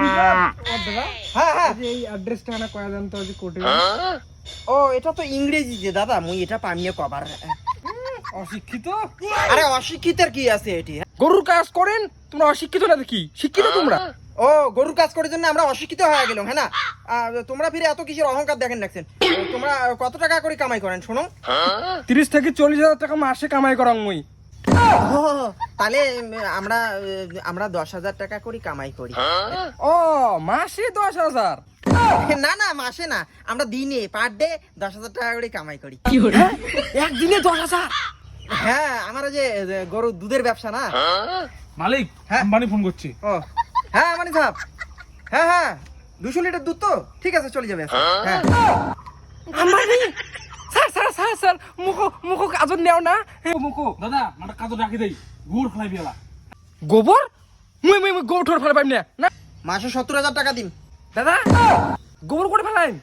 হ্যাঁ হ্যাঁ এই অ্যাড্রেসটা না কয়া দেন যে কোটে ও এটা তো ইংরেজি যে দাদা মুই এটা পামিয়ে কবার। অশিক্ষিত? আরে অশিক্ষিতের কি আছে এটি? গরুর কাজ করেন তোমরা অশিক্ষিত না দেখি? শিক্ষিত তোমরা? ও গরুর কাজ করার জন্য আমরা অশিক্ষিত হয়ে গেলাম হ্যাঁ না? তোমরা ফিরে এত কিসের অহংকার দেখেন রাখছেন তোমরা কত টাকা করে কামাই করেন শোনো তিরিশ থেকে চল্লিশ হাজার টাকা মাসে কামাই করাং মুই। তাহলে আমরা আমরা দশ হাজার টাকা করে কামাই করি। ও মাসে দশ হাজার? না না মাসে না আমরা দিনে পার ডে দশ হাজার টাকা করে কামাই করি। একদিনে দশ হাজার? হ্যাঁ আমার ওই যে গরুর দুধের ব্যবসা না? মালিক হ্যাঁ। আম্বানি ফোন করছি। ও হ্যাঁ মানে সাহেব। হ্যাঁ হ্যাঁ দুশো লিটার দুধ তো? ঠিক আছে চলে যাবে হ্যাঁ। স্যার মুখো মুখো কাজর নেও না। মুখো। দাদা মাটা কাজও রাখি দেই। গুড় ফেলাই বেলা গোবর মুই মুই গোবর ঠোর ফেলাই পাইম না? মাসে সত্তর হাজার টাকা দিন দাদা গোবর করে ফেলাইন